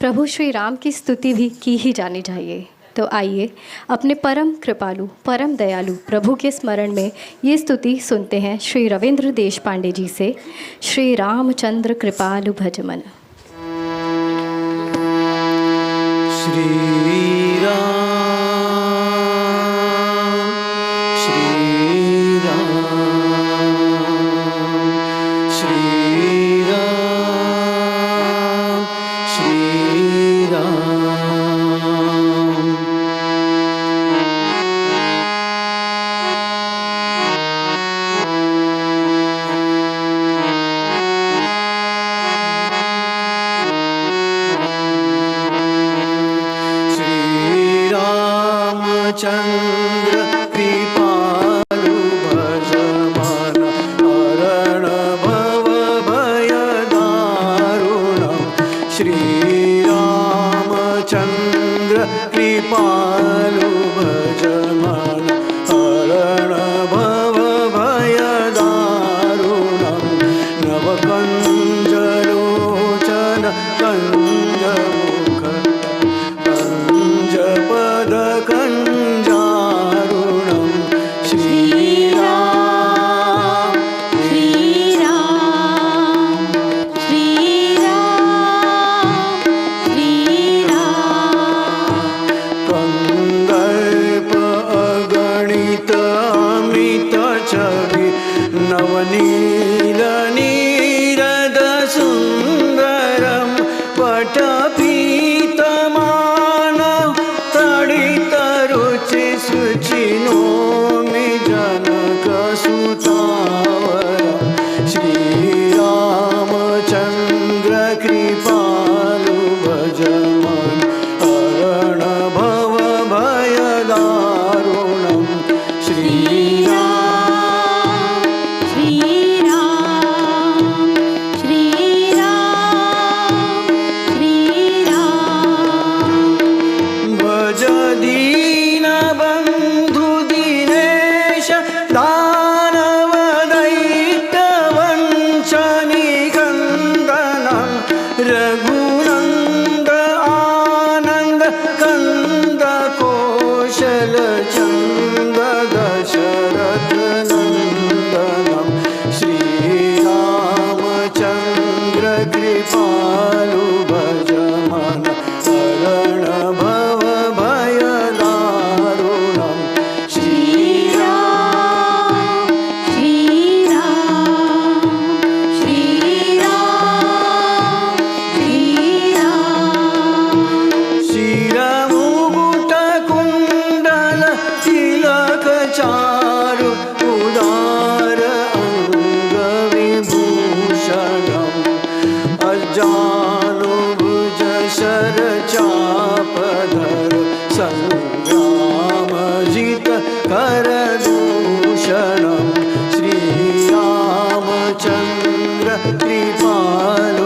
प्रभु श्री राम की स्तुति भी की ही जानी चाहिए। तो आइए, अपने परम कृपालु, परम दयालु प्रभु के स्मरण में ये स्तुति सुनते हैं श्री रविंद्र देश पांडे जी से। श्री रामचंद्र कृपालु भजमन। श्रीराम श्रीराम श्रीरामचन्द्र कृपालु भज मन हरण भव भयदारुणं। श्रीरामचन्द्र कृपालु भज मन हरण रघुनन्द आनन्द कन्द कोशल चन्द दशरथ राम चंद्र कृपालु संग्रामजित करदूषणं श्रीरामचन्द्र कृपाल